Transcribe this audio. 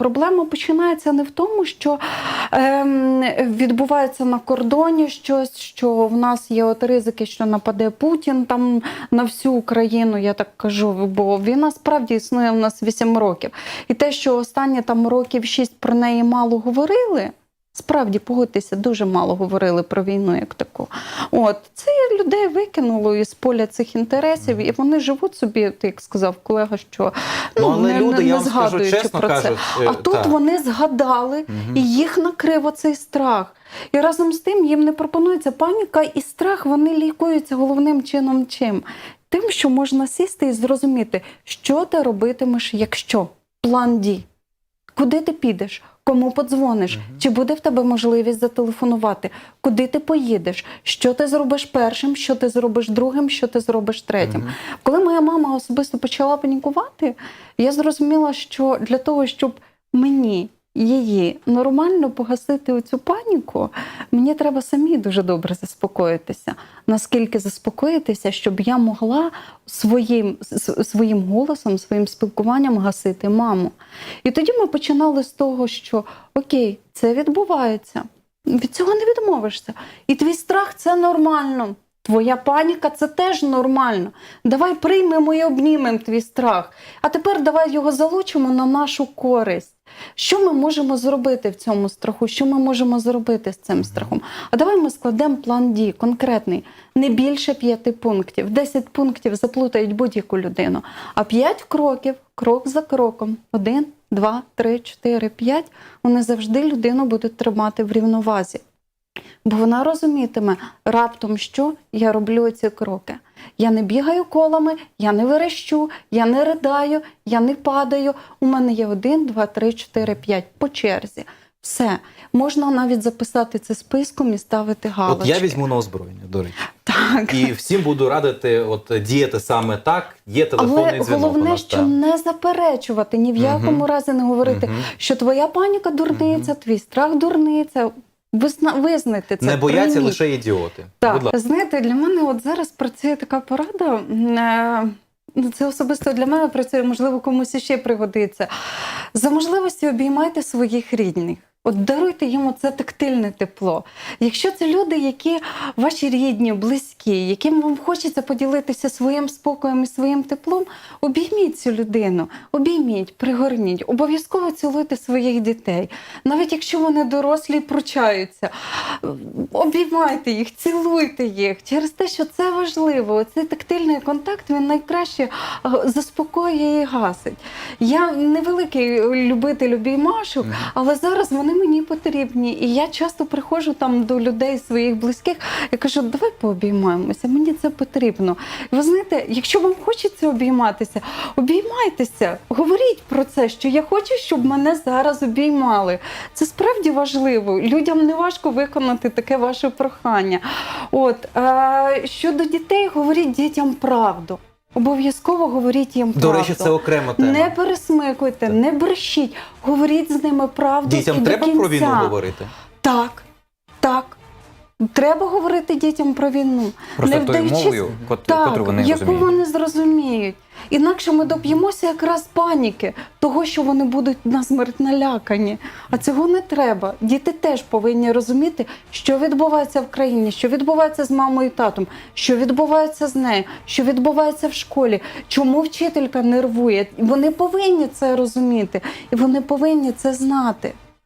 проблема починається не в тому, що ем, відбувається на кордоні щось, що в нас є от ризики, що нападе Путін там на всю Україну, я так кажу, бо війна справді існує в нас 8 років. І те, що останні там років 6 про неї мало говорили. Справді, погодьтеся, дуже мало говорили про війну як таку. От це людей викинуло із поля цих інтересів, і вони живуть собі, от як сказав колега, що Ну, але не, люди, не, вам скажу згадуючи про це. кажуть, е, А тут так. вони згадали, Мгм. і їх накрив оцей страх. І разом з тим їм не пропонується паніка і страх. Вони лікуються головним чином чим? Тим, що можна сісти і зрозуміти, що ти робитимеш, якщо план дій. Куди ти підеш? Кому подзвониш? Чи буде в тебе можливість зателефонувати? Куди ти поїдеш? Що ти зробиш першим, що ти зробиш другим, що ти зробиш третім? Угу. Коли моя мама особисто почала панікувати, я зрозуміла, що для того, щоб мені її нормально погасити оцю паніку, мені треба самі дуже добре заспокоїтися. Наскільки заспокоїтися, щоб я могла своїм, своїм голосом, своїм спілкуванням гасити маму. І тоді ми починали з того, що окей, це відбувається. Від цього не відмовишся. І твій страх це нормально. Твоя паніка це теж нормально. Давай приймемо і обнімемо твій страх. А тепер давай його залучимо на нашу користь. Що ми можемо зробити в цьому страху? Що ми можемо зробити з цим страхом? А давай ми складемо план дій конкретний, не більше п'яти пунктів. Десять пунктів заплутають будь-яку людину. А п'ять кроків, крок за кроком, один, два, три, чотири, п'ять, вони завжди людину будуть тримати в рівновазі. Бо вона розумітиме раптом, що я роблю ці кроки. Я не бігаю колами, я не верещу, я не ридаю, я не падаю. У мене є один, два, три, чотири, п'ять по черзі. Все. Можна навіть записати це списком і ставити галочки. От я візьму на озброєння, до речі. Так. І всім буду радити от діяти саме так. Є телефонний Але дзвінок. у головне, нас, що так. не заперечувати, ні в якому Мгм. разі не говорити, Мгм. що твоя паніка дурниця, твій страх дурниця. Визна... Визнати це. Не бояться прийміть. лише ідіоти. Так, Будь ласка. знаєте, для мене от зараз працює така порада. е, ну, Це особисто для мене працює, можливо, комусь іще пригодиться. За можливості обіймайте своїх рідних. От даруйте йому це тактильне тепло. Якщо це люди, які ваші рідні, близькі, яким вам хочеться поділитися своїм спокоєм і своїм теплом, обійміть цю людину, обійміть, пригорніть, обов'язково цілуйте своїх дітей. Навіть якщо вони дорослі і пручаються, обіймайте їх, цілуйте їх через те, що це важливо. Цей тактильний контакт він найкраще е, заспокоює і гасить. Я невеликий любитель обіймашок, але зараз вони мені потрібні. І я часто приходжу там до людей своїх близьких і кажу, давай пообіймаємося, мені це потрібно. І ви знаєте, якщо вам хочеться обійматися, обіймайтеся, говоріть про це, що я хочу, щоб мене зараз обіймали. Це справді важливо. Людям не важко виконати таке ваше прохання. От е, щодо дітей, говоріть дітям правду. Обов'язково говоріть їм правду. До речі, це окрема тема. Не пересмикуйте, не брешіть, говоріть з ними правду. Дітям і треба до кінця. про війну говорити. Так, так. Треба говорити дітям про війну. Просто не тою вдаючись- мовою, кот- так, котру вони яку розуміють. вони зрозуміють. Інакше ми доб'ємося якраз паніки, того, що вони будуть на смерть налякані. А цього не треба. Діти теж повинні розуміти, що відбувається в країні, що відбувається з мамою і татом, що відбувається з нею, що відбувається в школі, чому вчителька нервує. Вони повинні це розуміти, і вони повинні це знати.